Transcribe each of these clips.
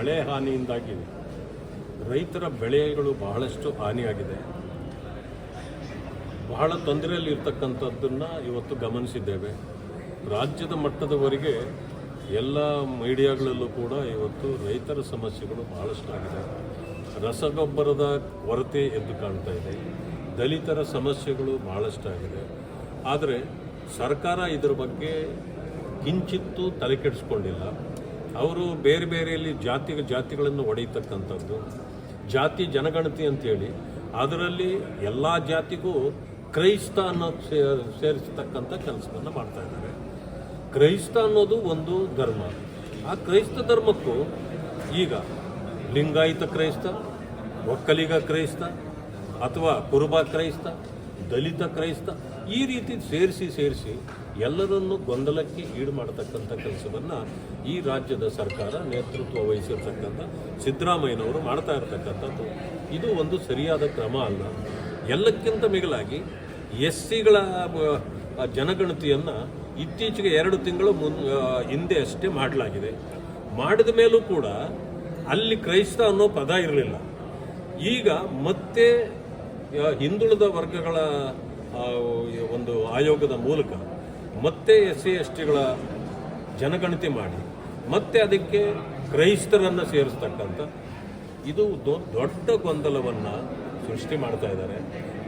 ಮಳೆ ಹಾನಿಯಿಂದಾಗಿ ರೈತರ ಬೆಳೆಗಳು ಬಹಳಷ್ಟು ಹಾನಿಯಾಗಿದೆ. ಬಹಳ ತೊಂದರೆಯಲ್ಲಿ ಇರ್ತಕ್ಕಂಥದ್ದನ್ನು ಇವತ್ತು ಗಮನಿಸಿದ್ದೇವೆ. ರಾಜ್ಯದ ಮಟ್ಟದವರೆಗೆ ಎಲ್ಲ ಮೀಡಿಯಾಗಳಲ್ಲೂ ಕೂಡ ಇವತ್ತು ರೈತರ ಸಮಸ್ಯೆಗಳು ಬಹಳಷ್ಟು ಆಗಿದೆ. ರಸಗೊಬ್ಬರದ ಕೊರತೆ ಎದ್ದು ಕಾಣ್ತಾ ಇದೆ. ದಲಿತರ ಸಮಸ್ಯೆಗಳು ಬಹಳಷ್ಟು ಆಗಿದೆ. ಆದರೆ ಸರ್ಕಾರ ಇದರ ಬಗ್ಗೆ ಕಿಂಚಿತ್ತೂ ತಲೆ ಕೆಡಿಸ್ಕೊಂಡಿಲ್ಲ. ಅವರು ಬೇರೆ ಬೇರೆಯಲ್ಲಿ ಜಾತಿ ಜಾತಿಗಳನ್ನು ಒಡೆಯತಕ್ಕಂಥದ್ದು, ಜಾತಿ ಜನಗಣತಿ ಅಂತೇಳಿ, ಅದರಲ್ಲಿ ಎಲ್ಲ ಜಾತಿಗೂ ಕ್ರೈಸ್ತ ಅನ್ನೋ ಸೇ- ಸೇರಿಸ್ತಕ್ಕಂಥ ಕೆಲಸವನ್ನು ಮಾಡ್ತಾ ಇದ್ದಾರೆ. ಕ್ರೈಸ್ತ ಅನ್ನೋದು ಒಂದು ಧರ್ಮ. ಆ ಕ್ರೈಸ್ತ ಧರ್ಮಕ್ಕೂ ಈಗ ಲಿಂಗಾಯತ ಕ್ರೈಸ್ತ, ಒಕ್ಕಲಿಗ ಕ್ರೈಸ್ತ, ಅಥವಾ ಕುರುಬ ಕ್ರೈಸ್ತ, ದಲಿತ ಕ್ರೈಸ್ತ ಈ ರೀತಿ ಸೇರಿಸಿ ಸೇರಿಸಿ ಎಲ್ಲರನ್ನೂ ಗೊಂದಲಕ್ಕೆ ಈಡು ಮಾಡತಕ್ಕಂಥ ಕೆಲಸವನ್ನು ಈ ರಾಜ್ಯದ ಸರ್ಕಾರ ನೇತೃತ್ವ ವಹಿಸಿರ್ತಕ್ಕಂಥ ಸಿದ್ದರಾಮಯ್ಯನವರು ಮಾಡ್ತಾ ಇರತಕ್ಕಂಥದ್ದು. ಇದು ಒಂದು ಸರಿಯಾದ ಕ್ರಮ ಅಲ್ಲ. ಎಲ್ಲಕ್ಕಿಂತ ಮಿಗಿಲಾಗಿ ಎಸ್ ಸಿಗಳ ಜನಗಣತಿಯನ್ನು ಇತ್ತೀಚೆಗೆ ಎರಡು ತಿಂಗಳು ಮುನ್ ಹಿಂದೆ ಅಷ್ಟೇ ಮಾಡಲಾಗಿದೆ. ಮಾಡಿದ ಮೇಲೂ ಕೂಡ ಅಲ್ಲಿ ಕ್ರೈಸ್ತ ಅನ್ನೋ ಪದ ಇರಲಿಲ್ಲ. ಈಗ ಮತ್ತೆ ಹಿಂದುಳಿದ ವರ್ಗಗಳ ಒಂದು ಆಯೋಗದ ಮೂಲಕ ಮತ್ತೆ ಎಸ್ ಸಿ ಎಸ್ ಟಿಗಳ ಜನಗಣತಿ ಮಾಡಿ, ಮತ್ತೆ ಅದಕ್ಕೆ ಕ್ರೈಸ್ತರನ್ನು ಸೇರಿಸ್ತಕ್ಕಂಥ ಇದು ದೊಡ್ಡ ಗೊಂದಲವನ್ನು ಸೃಷ್ಟಿ ಮಾಡ್ತಾ ಇದ್ದಾರೆ.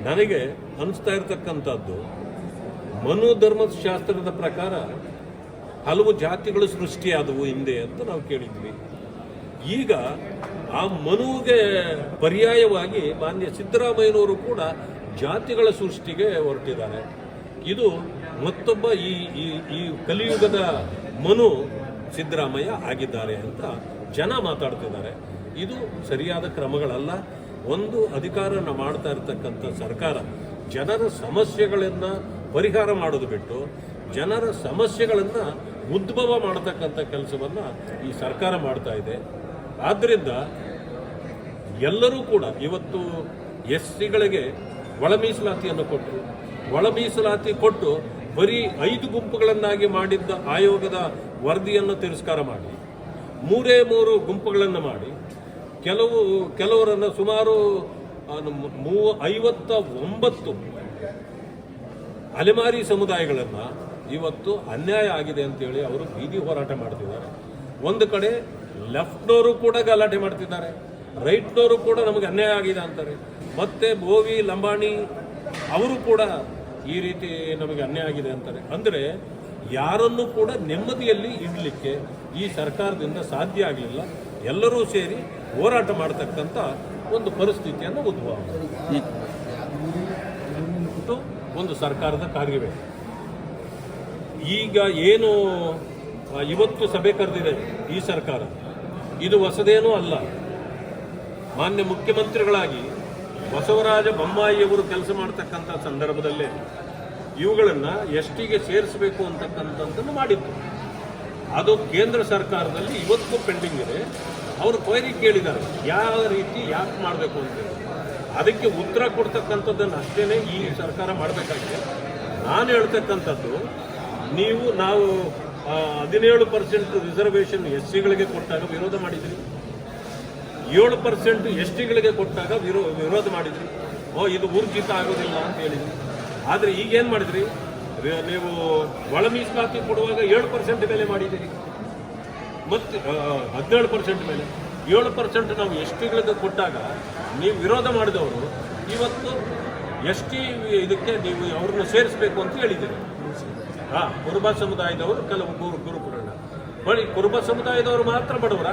ನನಗೆ ಅನಿಸ್ತಾ ಇರತಕ್ಕಂಥದ್ದು ಮನು ಧರ್ಮಶಾಸ್ತ್ರದ ಪ್ರಕಾರ ಹಲವು ಜಾತಿಗಳು ಸೃಷ್ಟಿಯಾದವು ಹಿಂದೆ ಅಂತ ನಾವು ಕೇಳಿದ್ವಿ. ಈಗ ಆ ಮನುವಿಗೆ ಪರ್ಯಾಯವಾಗಿ ಮಾನ್ಯ ಸಿದ್ದರಾಮಯ್ಯನವರು ಕೂಡ ಜಾತಿಗಳ ಸೃಷ್ಟಿಗೆ ಹೊರಟಿದ್ದಾರೆ. ಇದು ಮತ್ತೊಬ್ಬ ಈ ಈ ಈ ಕಲಿಯುಗದ ಮನು ಸಿದ್ದರಾಮಯ್ಯ ಆಗಿದ್ದಾರೆ ಅಂತ ಜನ ಮಾತಾಡ್ತಿದ್ದಾರೆ. ಇದು ಸರಿಯಾದ ಕ್ರಮಗಳಲ್ಲ. ಒಂದು ಅಧಿಕಾರನ ಮಾಡ್ತಾ ಇರತಕ್ಕಂಥ ಸರ್ಕಾರ ಜನರ ಸಮಸ್ಯೆಗಳನ್ನು ಪರಿಹಾರ ಮಾಡೋದು ಬಿಟ್ಟು ಜನರ ಸಮಸ್ಯೆಗಳನ್ನು ಉದ್ಭವ ಮಾಡತಕ್ಕಂಥ ಕೆಲಸವನ್ನು ಈ ಸರ್ಕಾರ ಮಾಡ್ತಾ ಇದೆ. ಆದ್ದರಿಂದ ಎಲ್ಲರೂ ಕೂಡ ಇವತ್ತು ಎಸ್ ಸಿಗಳಿಗೆ ಒಳ ಮೀಸಲಾತಿಯನ್ನು ಕೊಟ್ಟರು ಒಳ ಮೀಸಲಾತಿ ಕೊಟ್ಟು ಬರೀ ಐದು ಗುಂಪುಗಳನ್ನಾಗಿ ಮಾಡಿದ್ದ ಆಯೋಗದ ವರದಿಯನ್ನು ತಿರಸ್ಕಾರ ಮಾಡಿ, ಮೂರೇ ಮೂರು ಗುಂಪುಗಳನ್ನು ಮಾಡಿ, ಕೆಲವು, ಕೆಲವರನ್ನು ಸುಮಾರು ಮೂವ ಐವತ್ತ ಒಂಬತ್ತು ಅಲೆಮಾರಿ ಸಮುದಾಯಗಳನ್ನು ಇವತ್ತು ಅನ್ಯಾಯ ಆಗಿದೆ ಅಂತೇಳಿ ಅವರು ಬೀದಿ ಹೋರಾಟ ಮಾಡ್ತಿದ್ದಾರೆ. ಒಂದು ಕಡೆ ಲೆಫ್ಟ್ನವರು ಕೂಡ ಗಲಾಟೆ ಮಾಡ್ತಿದ್ದಾರೆ ರೈಟ್ನವರು ಕೂಡ ನಮಗೆ ಅನ್ಯಾಯ ಆಗಿದೆ ಅಂತಾರೆ. ಮತ್ತೆ ಬೋವಿ ಲಂಬಾಣಿ ಅವರು ಕೂಡ ಈ ರೀತಿ ನಮಗೆ ಅನ್ಯಾಯ ಆಗಿದೆ ಅಂತಾರೆ. ಅಂದರೆ ಯಾರನ್ನು ಕೂಡ ನೆಮ್ಮದಿಯಲ್ಲಿ ಇಡಲಿಕ್ಕೆ ಈ ಸರ್ಕಾರದಿಂದ ಸಾಧ್ಯ ಆಗಲಿಲ್ಲ. ಎಲ್ಲರೂ ಸೇರಿ ಹೋರಾಟ ಮಾಡತಕ್ಕಂಥ ಒಂದು ಪರಿಸ್ಥಿತಿಯನ್ನು ಉದ್ಭವ ಇದು ಒಂದು ಸರ್ಕಾರದ ಕಾರ್ಯವೇ. ಈಗ ಏನು ಇವತ್ತು ಸಭೆ ಕರೆದಿದೆ ಈ ಸರ್ಕಾರ. ಇದು ಹೊಸದೇನೂ ಅಲ್ಲ. ಮಾನ್ಯ ಮುಖ್ಯಮಂತ್ರಿಗಳಾಗಿ ಬಸವರಾಜ ಬೊಮ್ಮಾಯಿಯವರು ಕೆಲಸ ಮಾಡ್ತಕ್ಕಂಥ ಸಂದರ್ಭದಲ್ಲೇ ಇವುಗಳನ್ನು ಎಷ್ಟಿಗೆ ಸೇರಿಸಬೇಕು ಅಂತಕ್ಕಂಥದ್ದನ್ನು ಮಾಡಿತ್ತು ಅದು ಕೇಂದ್ರ ಸರ್ಕಾರದಲ್ಲಿ ಇವತ್ತು ಪೆಂಡಿಂಗ್ ಇದೆ. ಅವರು ಕೊಯ್ರಿ ಕೇಳಿದ್ದಾರೆ. ಯಾವ ರೀತಿ ಯಾಕೆ ಮಾಡಬೇಕು ಅಂತ ಅದಕ್ಕೆ ಉತ್ತರ ಕೊಡ್ತಕ್ಕಂಥದ್ದನ್ನು ಅಷ್ಟೇ ಈ ಸರ್ಕಾರ ಮಾಡಬೇಕಾಗಿದೆ. ನಾನು ಹೇಳ್ತಕ್ಕಂಥದ್ದು, ನೀವು ನಾವು ಹದಿನೇಳು ಪರ್ಸೆಂಟ್ ರಿಸರ್ವೇಷನ್ ಎಸ್ ಸಿಗಳಿಗೆ ಕೊಟ್ಟಾಗ ವಿರೋಧ ಮಾಡಿದ್ರಿ. ಏಳು ಪರ್ಸೆಂಟ್ ಎಸ್ ಟಿಗಳಿಗೆ ಕೊಟ್ಟಾಗ ವಿರೋ ವಿರೋಧ ಮಾಡಿದ್ರಿ. ಓ, ಇದು ಊರ್ಜಿತ ಆಗೋದಿಲ್ಲ ಅಂತ ಹೇಳಿದ್ರಿ. ಆದರೆ ಈಗೇನು ಮಾಡಿದ್ರಿ? ನೀವು ಒಳ ಮೀಸಲಾತಿ ಕೊಡುವಾಗ ಏಳು ಪರ್ಸೆಂಟ್ ಮೇಲೆ ಮಾಡಿದ್ದೀರಿ. ಮತ್ತು ಹದಿನೇಳು ಪರ್ಸೆಂಟ್ ಮೇಲೆ ಏಳು ಪರ್ಸೆಂಟ್ ನಾವು ಎಸ್ ಟಿಗಳಿಗೆ ಕೊಟ್ಟಾಗ ನೀವು ವಿರೋಧ ಮಾಡಿದವರು ಇವತ್ತು ಎಸ್ ಟಿ ಇದಕ್ಕೆ ನೀವು ಅವ್ರನ್ನ ಸೇರಿಸಬೇಕು ಅಂತ ಹೇಳಿದ್ದೀರಿ. ಹಾಂ, ಕುರುಬ ಸಮುದಾಯದವರು ಕೆಲವು ಗುರು ಗುರುಕುರಣ ಬಳಿ ಕುರುಬ ಸಮುದಾಯದವರು ಮಾತ್ರ ಬಡವರ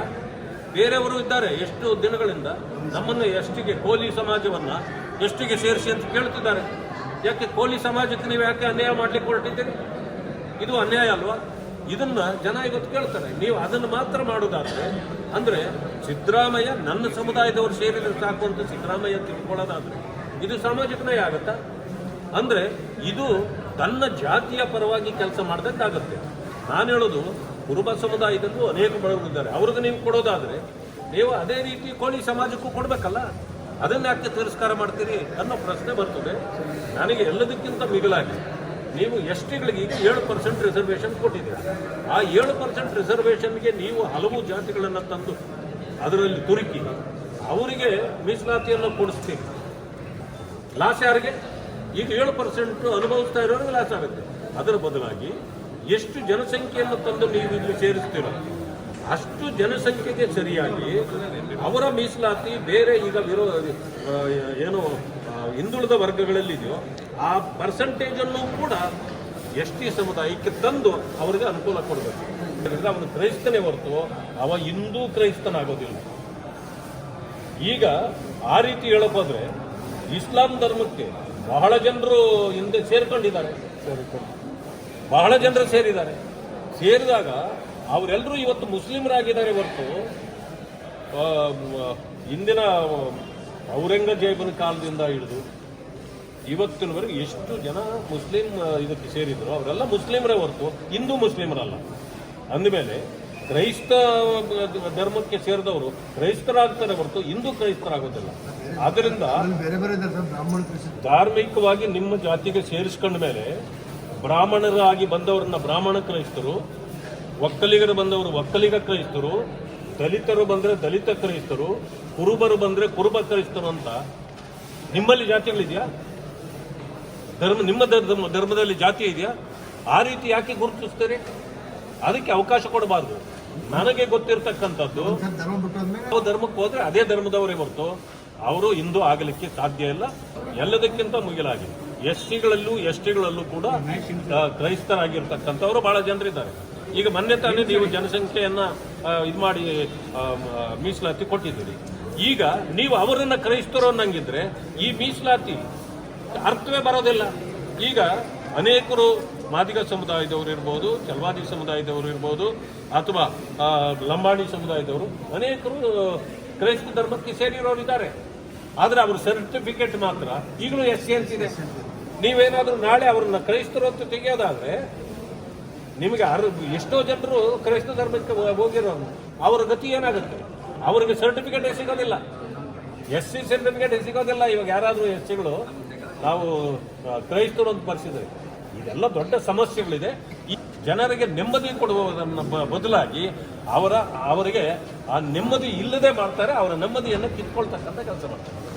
ಬೇರೆಯವರು ಇದ್ದಾರೆ. ಎಷ್ಟು ದಿನಗಳಿಂದ ನಮ್ಮನ್ನು ಎಷ್ಟಿಗೆ ಕೋಲಿ ಸಮಾಜವನ್ನು ಎಷ್ಟಿಗೆ ಸೇರಿಸಿ ಅಂತ ಕೇಳ್ತಿದ್ದಾರೆ. ಯಾಕೆ ಕೋಲಿ ಸಮಾಜಕ್ಕೆ ನೀವು ಯಾಕೆ ಅನ್ಯಾಯ ಮಾಡ್ಲಿಕ್ಕೆ ಹೊರಟಿದ್ದೀರಿ? ಇದು ಅನ್ಯಾಯ ಅಲ್ವಾ? ಇದನ್ನ ಜನ ಇವತ್ತು ಕೇಳ್ತಾರೆ. ನೀವು ಅದನ್ನು ಮಾತ್ರ ಮಾಡೋದಾದ್ರೆ, ಅಂದ್ರೆ ಸಿದ್ದರಾಮಯ್ಯ ನನ್ನ ಸಮುದಾಯದವರು ಸೇರಿದ್ರೆ ಸಾಕು ಅಂತ ಸಿದ್ದರಾಮಯ್ಯ ತಿಳ್ಕೊಳ್ಳೋದಾದ್ರೆ ಇದು ಸಾಮಾಜಿಕ ನ್ಯಾಯ ಆಗತ್ತಾ? ಅಂದ್ರೆ ಇದು ತನ್ನ ಜಾತಿಯ ಪರವಾಗಿ ಕೆಲಸ ಮಾಡ್ದಂಗಾಗತ್ತೆ. ನಾನು ಹೇಳೋದು ಕುರುಬ ಸಮುದಾಯದಲ್ಲೂ ಅನೇಕ ಬಡವರಿದ್ದಾರೆ ಅವ್ರಿಗೆ ನೀವು ಕೊಡೋದಾದರೆ ನೀವು ಅದೇ ರೀತಿ ಕೋಳಿ ಸಮಾಜಕ್ಕೂ ಕೊಡಬೇಕಲ್ಲ? ಅದನ್ನ ಯಾಕೆ ತಿರಸ್ಕಾರ ಮಾಡ್ತೀರಿ ಅನ್ನೋ ಪ್ರಶ್ನೆ ಬರ್ತದೆ. ನನಗೆ ಎಲ್ಲದಕ್ಕಿಂತ ಮಿಗಿಲಾಗಿ ನೀವು ಎಸ್ಟಿಗಳಿಗೆ ಈಗ ಏಳು ಪರ್ಸೆಂಟ್ ರಿಸರ್ವೇಷನ್ ಕೊಟ್ಟಿದ್ದೀರಾ? ಆ ಏಳು ಪರ್ಸೆಂಟ್ ರಿಸರ್ವೇಷನ್ಗೆ ನೀವು ಹಲವು ಜಾತಿಗಳನ್ನು ತಂದು ಅದರಲ್ಲಿ ತುರುಕಿ ಅವರಿಗೆ ಮೀಸಲಾತಿಯನ್ನು ಕೊಡಿಸ್ತೀವಿ ಲಾಸ್ ಯಾರಿಗೆ? ಈಗ ಏಳು ಪರ್ಸೆಂಟ್ ಅನುಭವಿಸ್ತಾ ಇರೋರಿಗೆ ಲಾಸ್ ಆಗುತ್ತೆ. ಅದರ ಬದಲಾಗಿ ಎಷ್ಟು ಜನಸಂಖ್ಯೆಯನ್ನು ತಂದು ನೀವು ಇಲ್ಲಿ ಸೇರಿಸ್ತೀರೋ? ಅಷ್ಟು ಜನಸಂಖ್ಯೆಗೆ ಸರಿಯಾಗಿ ಅವರ ಮೀಸಲಾತಿ ಬೇರೆ ಈಗ ವಿರೋ ಏನು ಹಿಂದುಳಿದ ವರ್ಗಗಳಲ್ಲಿದೆಯೋ ಆ ಪರ್ಸೆಂಟೇಜನ್ನು ಕೂಡ ಎಸ್ ಟಿ ಸಮುದಾಯಕ್ಕೆ ತಂದು ಅವರಿಗೆ ಅನುಕೂಲ ಕೊಡಬೇಕು. ಯಾಕಂದ್ರೆ ಅವನು ಕ್ರೈಸ್ತನೇ ಹೊರತು ಅವ ಹಿಂದೂ ಕ್ರೈಸ್ತನಾಗೋದಿಲ್ಲ. ಈಗ ಆ ರೀತಿ ಹೇಳೋಕೋದ್ರೆ ಇಸ್ಲಾಂ ಧರ್ಮಕ್ಕೆ ಬಹಳ ಜನರು ಹಿಂದೆ ಸೇರ್ಕೊಂಡಿದ್ದಾರೆ. ಬಹಳ ಜನರು ಸೇರಿದ್ದಾರೆ. ಸೇರಿದಾಗ ಅವರೆಲ್ಲರೂ ಇವತ್ತು ಮುಸ್ಲಿಮರಾಗಿದ್ದಾರೆ ಹೊರತು ಹಿಂದಿನ ಔರಂಗಜೇಬನ ಕಾಲದಿಂದ ಹಿಡಿದು ಇವತ್ತಿನವರೆಗೆ ಎಷ್ಟು ಜನ ಮುಸ್ಲಿಂ ಇದಕ್ಕೆ ಸೇರಿದ್ರು ಅವರೆಲ್ಲ ಮುಸ್ಲಿಮರೇ ಹೊರತು ಹಿಂದೂ ಮುಸ್ಲಿಮರಲ್ಲ. ಅಂದಮೇಲೆ ಕ್ರೈಸ್ತ ಧರ್ಮಕ್ಕೆ ಸೇರಿದವರು ಕ್ರೈಸ್ತರಾಗ್ತಾರೆ ಹೊರತು ಹಿಂದೂ ಕ್ರೈಸ್ತರಾಗೋದಿಲ್ಲ. ಆದ್ದರಿಂದ ಧಾರ್ಮಿಕವಾಗಿ ನಿಮ್ಮ ಜಾತಿಗೆ ಸೇರಿಸ್ಕೊಂಡ ಮೇಲೆ ಬ್ರಾಹ್ಮಣರಾಗಿ ಬಂದವರನ್ನ ಬ್ರಾಹ್ಮಣ ಕ್ರೈಸ್ತರು, ಒಕ್ಕಲಿಗರು ಬಂದವರು ಒಕ್ಕಲಿಗ ಕ್ರೈಸ್ತರು, ದಲಿತರು ಬಂದರೆ ದಲಿತ ಕ್ರೈಸ್ತರು, ಕುರುಬರು ಬಂದರೆ ಕುರುಬ ಕ್ರೈಸ್ತರು ಅಂತ ನಿಮ್ಮಲ್ಲಿ ಜಾತಿಗಳಿದೆಯಾ? ಧರ್ಮ, ನಿಮ್ಮ ಧರ್ಮ, ಧರ್ಮದಲ್ಲಿ ಜಾತಿ ಇದೆಯಾ? ಆ ರೀತಿ ಯಾಕೆ ಗುರುತಿಸ್ತೀರಿ? ಅದಕ್ಕೆ ಅವಕಾಶ ಕೊಡಬಾರ್ದು. ನನಗೆ ಗೊತ್ತಿರತಕ್ಕಂಥದ್ದು ಧರ್ಮಕ್ಕೆ ಹೋದ್ರೆ ಅದೇ ಧರ್ಮದವರೇ ಹೊರತು, ಅವರು ಹಿಂದೂ ಆಗಲಿಕ್ಕೆ ಸಾಧ್ಯ ಇಲ್ಲ. ಎಲ್ಲದಕ್ಕಿಂತ ಮುಗಿಲಾಗಿ ಎಸ್ ಟಿಗಳಲ್ಲೂ ಎಸ್ ಟಿಗಳಲ್ಲೂ ಕೂಡ ಕ್ರೈಸ್ತರಾಗಿರ್ತಕ್ಕಂಥವರು ಬಹಳ ಜನರಿದ್ದಾರೆ. ಈಗ ಮೊನ್ನೆ ತಾನೇ ನೀವು ಜನಸಂಖ್ಯೆಯನ್ನ ಇದು ಮಾಡಿ ಮೀಸಲಾತಿ ಕೊಟ್ಟಿದ್ದೀರಿ. ಈಗ ನೀವು ಅವರನ್ನ ಕ್ರೈಸ್ತರು ಅನ್ನಂಗಿದ್ರೆ ಈ ಮೀಸಲಾತಿ ಅರ್ಥವೇ ಬರೋದಿಲ್ಲ. ಈಗ ಅನೇಕರು ಮಾದಿಗ ಸಮುದಾಯದವರು ಇರ್ಬೋದು ಚಲವಾದಿ ಸಮುದಾಯದವರು ಇರ್ಬೋದು, ಅಥವಾ ಲಂಬಾಣಿ ಸಮುದಾಯದವರು, ಅನೇಕರು ಕ್ರೈಸ್ತ ಧರ್ಮಕ್ಕೆ ಸೇರಿರೋರು ಇದ್ದಾರೆ ಆದರೆ ಅವ್ರ ಸರ್ಟಿಫಿಕೇಟ್ ಮಾತ್ರ. ಈಗಲೂ ಎಸ್ ಸಿ ಎಲ್ ಇದೆ. ನೀವೇನಾದರೂ ನಾಳೆ ಅವ್ರನ್ನ ಕ್ರೈಸ್ತರು ಅಂತ ತೆಗೆಯೋದಾದರೆ ನಿಮಗೆ ಅರ್, ಎಷ್ಟೋ ಜನರು ಕ್ರೈಸ್ತ ಧರ್ಮಕ್ಕೆ ಹೋಗಿರೋ ಅವರ ಗತಿ ಏನಾಗುತ್ತೆ? ಅವರಿಗೆ ಸರ್ಟಿಫಿಕೇಟ್ ಸಿಗೋದಿಲ್ಲ. ಎಸ್ ಸಿ ಸರ್ಟಿಫಿಕೇಟ್ ಸಿಗೋದಿಲ್ಲ. ಇವಾಗ ಯಾರಾದರೂ ಎಸ್ ಸಿಗಳು ನಾವು ಕ್ರೈಸ್ತರು ಅಂತ ಬರ್ಸಿದ್ರೆ. ಇದೆಲ್ಲ ದೊಡ್ಡ ಸಮಸ್ಯೆಗಳಿದೆ. ಜನರಿಗೆ ನೆಮ್ಮದಿ ಕೊಡುವುದನ್ನು ಬದಲಾಗಿ ಅವರ, ಅವರಿಗೆ ಆ ನೆಮ್ಮದಿ ಇಲ್ಲದೆ ಮಾಡ್ತಾರೆ, ಅವರ ನೆಮ್ಮದಿಯನ್ನು ಕಿತ್ಕೊಳ್ತಕ್ಕಂಥ ಕೆಲಸ ಮಾಡ್ತಾರೆ.